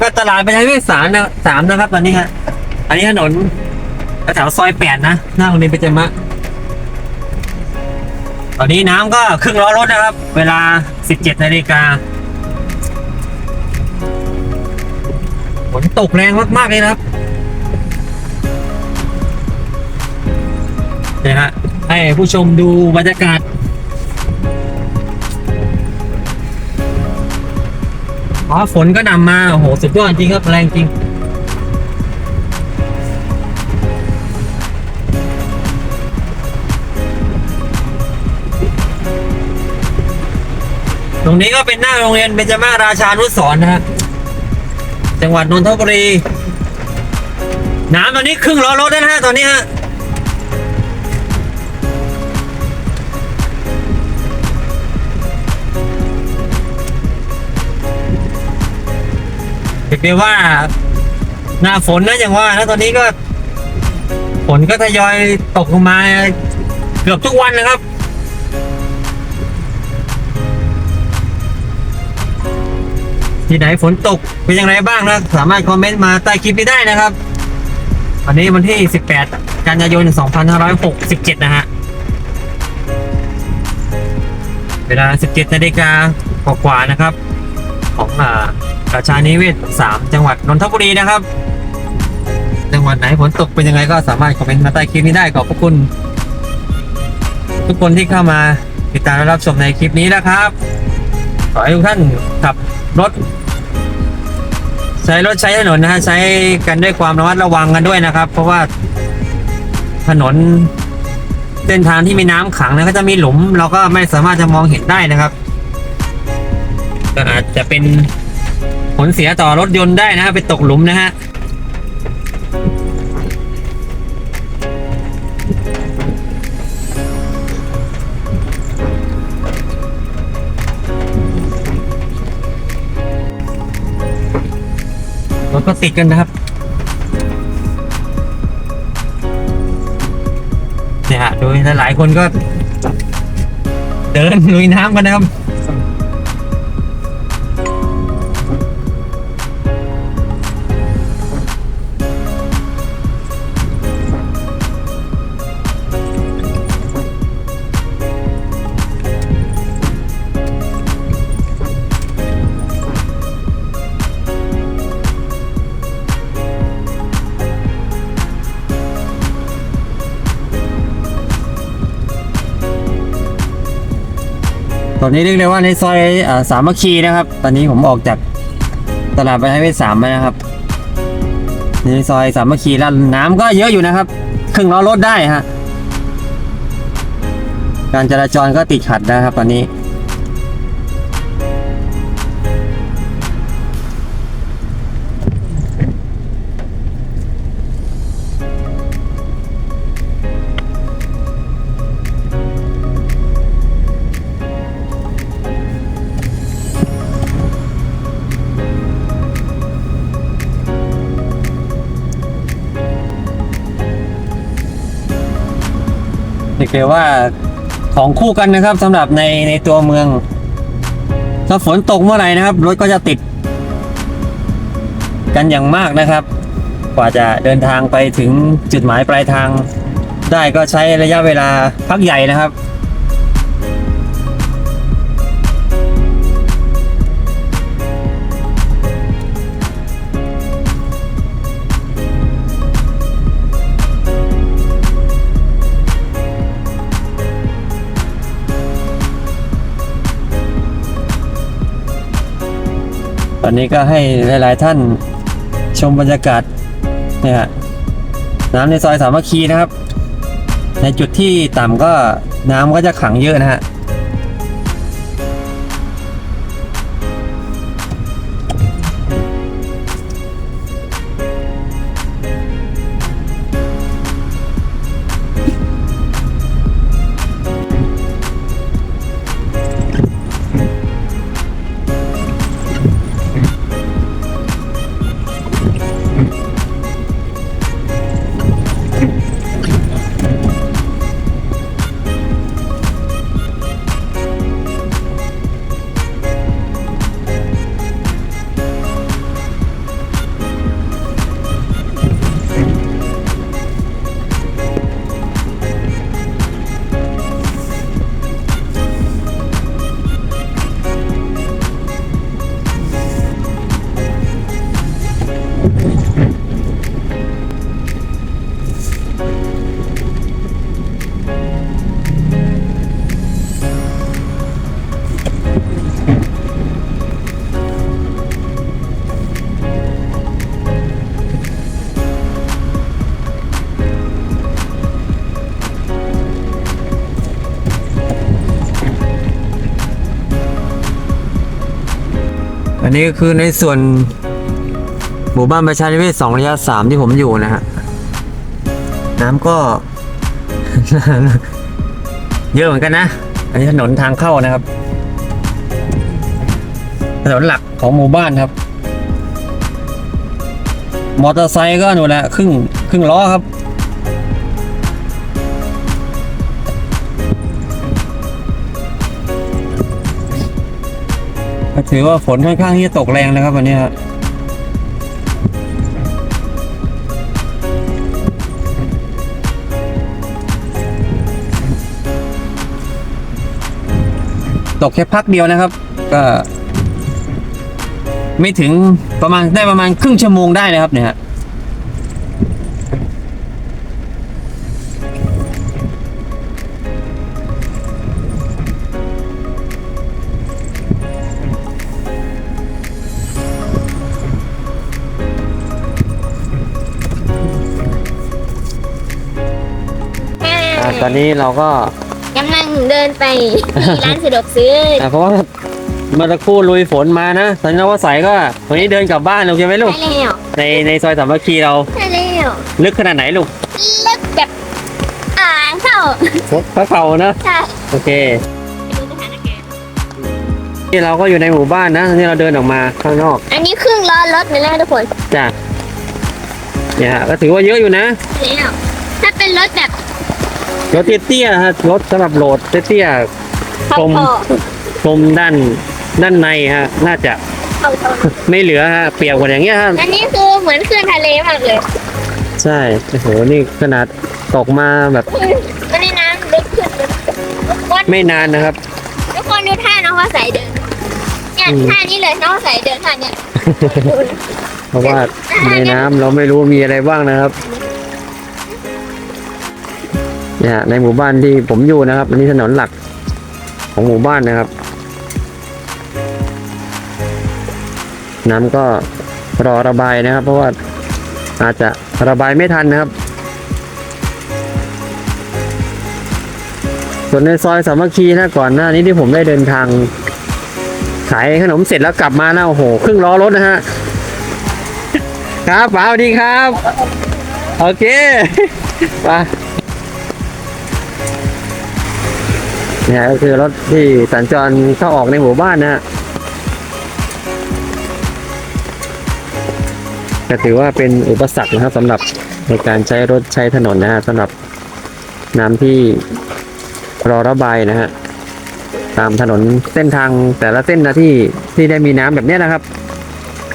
ก็ตลาดประชาธิปไตยสามนะสามนะครับ ตอนนี้ฮะอันนี้ถนนแถวซอยแปดนะหน้าโรงเรียนเจมะตอนนี้น้ำก็ครึ่งล้อรถนะครับ เวลา 17นาฬิกาฝนตกแรงมากๆเลยนะครับเนี่ยฮะให้ผู้ชมดูบรรยากาศ อ๋อฝนก็นำมา โอ้โห สุดยอดจริงครับ แรงจริง ตรงนี้ก็เป็นหน้าโรงเรียนเบญจมาราชานุสรณ์นะฮะ จังหวัดนนทบุรี น้ำตอนนี้ครึ่งล้อรถแล้วนะฮะ ตอนนี้ฮะ ได้ว่า หน้าฝนนะอย่างว่านะตอนนี้ก็ ฝนก็ทยอยตกลงมาเกือบทุกวันนะครับ ที่ไหนฝนตกเป็นอย่างไรบ้างนะสามารถคอมเมนต์มาใต้คลิปนี้ได้นะครับ วันนี้วันที่ 18 กันยายน 2567 นะฮะเวลา 17นาฬิกากว่าๆนะครับ ของอ่าประชานิเวศสามจังหวัดนนทบุรีนะครับ จังหวัดไหนฝนตกเป็นยังไงก็สามารถคอมเมนต์มาใต้คลิปนี้ได้ขอบพระคุณ ทุกคนที่เข้ามาติดตามและรับชมในคลิปนี้นะครับ ขอให้ทุกท่านขับรถ ใช้รถใช้ถนนนะฮะใช้กันด้วยความระมัดระวังกันด้วยนะครับ เพราะว่าถนนเส้นทางที่มีน้ำขังนะก็จะมีหลุม เราก็ไม่สามารถจะมองเห็นได้นะครับ ก็อาจจะเป็นผลเสียต่อรถยนต์ได้นะฮะไปตกหลุมนะฮะรถก็ติดกันนะครับเนี่ยฮะโดยหลายๆคนก็ เดินลุยน้ำกันนะครับ ตอนนี้เรียกได้ว่าในซอยอสามัคคีนะครับ ตอนนี้ผมออกจากตลาดประชาธิปไตยสามมานะครับในซอยสามัคคีแล้วน้ำก็เยอะอยู่นะครับครึ่งล้อรถได้ฮะการจราจรก็ติดขัดนะครับ ตอนนี้ เรียกได้ว่าของคู่กันนะครับสำหรับในในตัวเมือง ถ้าฝนตกเมื่อไหร่นะครับ รถก็จะติด กันอย่างมากนะครับ กว่าจะเดินทางไปถึงจุดหมายปลายทาง ได้ก็ใช้ระยะเวลาพักใหญ่นะครับ วันนี้ก็ให้หลาย ๆ ท่านชมบรรยากาศเนี่ยน้ำในซอยสามัคคีนะครับ ในจุดที่ต่ำก็น้ำก็จะขังเยอะนะฮะ นี้ก็คือในส่วนหมู่บ้านประชานิเวศสองระยะสามที่ผมอยู่นะฮะ น้ำก็ เยอะเหมือนกันนะ อันนี้ถนนทางเข้านะครับ ถนนหลักของหมู่บ้านครับ มอเตอร์ไซค์ก็หนูแหละครึ่งครึ่งล้อครับ ก็ถือว่าฝนค่อนข้างที่จะตกแรงนะครับวันนี้ครับตกแค่พักเดียวนะครับ ก็ ไม่ถึงประมาณได้ประมาณครึ่งชั่วโมงได้นะครับเนี่ย อ่าตอนนี้เราก็กำลังเดินไปที่ร้านสะดวกซื้ออ่าเพราะว่าเมื่อสักครู่ลุยฝนมานะสัญญาว่าใสก็วันนี้เดินกลับบ้านโอเคไหมลูก ใช่แล้วในในซอยสามัคคีเราใช่แล้วลึกขนาดไหนลูกลึกแบบอ่างเข้าพระเข่านะใช่โอเคไปดูสถานการณ์ที่เราก็อยู่ในหมู่บ้านนะที่เราเดินออกมาข้างนอก อันนี้ครึ่งล้อรถเลยนะทุกคนจ้ะเนี่ยฮะก็ถือว่าเยอะอยู่นะแล้วถ้าเป็นรถแบบ รถเตี้ยๆฮะรถสำหรับโหลดเตี้ยเข้าผมท่อๆชมด้านด้านในฮะ น่าจะเข้าท่อไม่เหลือฮะเปียกหมดอย่างเงี้ยฮะอันนี้คือเหมือนคลื่นทะเลมากเลย ใช่โอ้โหนี่ขนาดตกมาแบบอันนี้น้ำลึกขึ้นเลยทุกคนไม่นานนะครับทุกคนดูท่าน้องว่าใสเดินเนี่ยอืมท่านี้เลยน้องว่าใสเดินท่าเนี้ยดูนะเพราะว่าในน้ำเราไม่รู้มีอะไรบ้างนะครับเนี่ยฮะในหมู่บ้านที่ผมอยู่นะครับอันนี้ถนนหลักของหมู่บ้านนะครับ น้ำก็รอระบายนะครับ เพราะว่าอาจจะระบายไม่ทันนะครับ ส่วนในซอยสามัคคีนะก่อนหน้านี้ที่ผมได้เดินทางขายขนมเสร็จแล้วกลับมานะโอ้โหครึ่งล้อรถนะฮะครับป๋าสวัสดีครับ โอเคไป นี่ยก็คือรถที่สัญจรเข้าออกในหมู่บ้านนะฮะก็ถือว่าเป็นอุปสรรคนะครับสำหรับในการใช้รถใช้ถนนนะฮะสำหรับน้ำที่รอระบายนะฮะตามถนนเส้นทางแต่ละเส้นนะที่ที่ได้มีน้ำแบบนี้นะครับ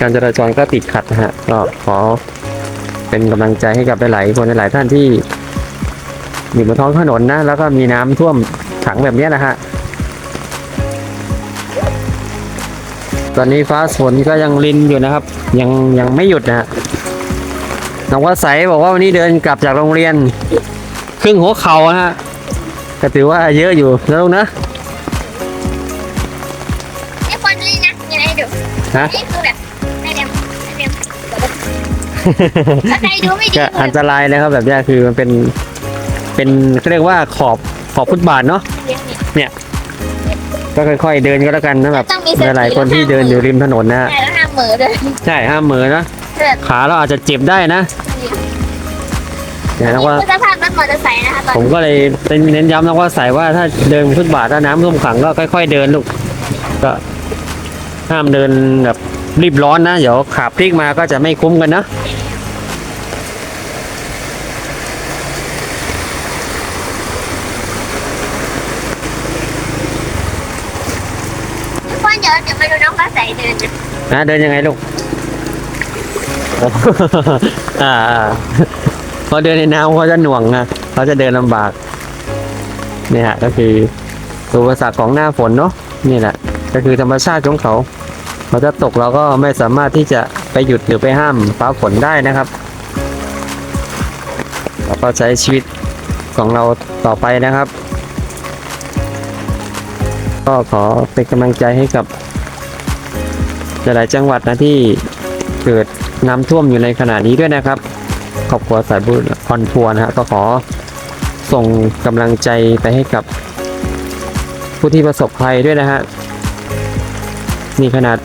การจราจรก็ติดขัดนะฮะก็ขอเป็นกำลังใจให้กับหลายๆคนหลายๆท่านที่อยู่บนท้องถนนนะแล้วก็มีน้ำท่วม ขังแบบเนี้ยนะฮะ ตอนนี้ฟ้าฝนก็ยังรินอยู่นะครับ ยังยังไม่หยุดนะฮะน้องว่าใสบอกว่าวันนี้เดินกลับจากโรงเรียน ครึ่งหัวเข่านะฮะก็ถือว่าเยอะอยู่นะลูกนะไอ้คนนี้นะมีอะไรให้ดูฮะนี่คือแบบไม่เรียมไม่เรียมถ้าใครดูไม่ดีก็อันตรายนะครับแบบเนี้ยคือมันเป็นเป็นเขาเรียกว่าขอบ ขอบฟุตบาทเนาะก็ค่อยๆเดินก็แล้วกันนะแบบต้องมีสติหลายๆคนที่เดินอยู่ริมถนนนะฮะใช่แล้วห้ามเหมือเลยใช่ห้ามเหมือนะแบบขาเราอาจจะเจ็บได้นะเนี่ยนะว่าคือสภาพรถมอเตอร์ไซค์นะคะตอนผมก็เลยเน้นย้ำนะว่าใส่ว่าถ้าเดินฟุตบาทถ้าน้ำท่วมขังก็ค่อย ๆ เดินลูกก็ห้ามเดินแบบรีบร้อนนะ เดี๋ยวขาพลิกมาก็จะไม่คุ้มกันนะ ทุกคนเดี๋ยวเดี๋ยวมาดูน้องฟ้าใสเดินนะนะเดินยังไงลูก อ่าพอเดินในน้ำเขาจะหน่วงนะเขาจะเดินลำบากเนี่ยฮะก็คืออุปสรรคของหน้าฝนเนาะนี่แหละ ก็คือธรรมชาติของเขาเขาจะตกเราก็ไม่สามารถที่จะไปหยุดหรือไปห้ามฟ้าฝนได้นะครับเราก็ใช้ชีวิตของเราต่อไปนะครับ ก็ขอเป็นกำลังใจให้กับ หลายๆจังหวัดนะที่เกิดน้ำท่วมอยู่ในขณะนี้ด้วยนะครับครอบครัวสายบุญคอนทัวร์นะฮะก็ขอส่งกำลังใจไปให้กับ ผู้ที่ประสบภัยด้วยนะฮะนี่ขนาด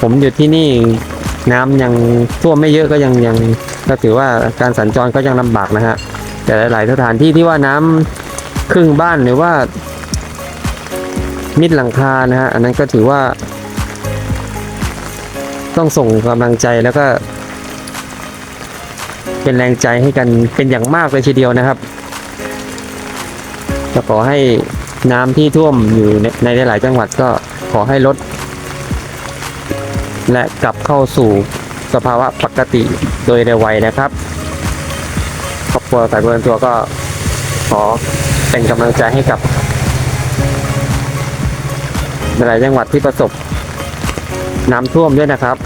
ผมอยู่ที่นี่น้ำยังท่วมไม่เยอะก็ยังยังก็ถือว่าการสัญจรก็ยังลำบากนะฮะแต่หลายสถานที่ที่ว่าน้ำครึ่งบ้านหรือว่า มิดหลังคานะฮะอันนั้นก็ถือว่า ต้องส่งกำลังใจแล้วก็ เป็นแรงใจให้กันเป็นอย่างมากเลยทีเดียวนะครับก็ขอให้น้ำที่ท่วมอยู่ในหลาย ๆ จังหวัดก็ขอให้ลด และกลับเข้าสู่สภาวะปกติโดยเร็วไวนะครับครอบครัวสายเบิร์นตัวก็ขอเป็นกำลังใจให้กับ หลายจังหวัดที่ประสบน้ำท่วมด้วยนะครับ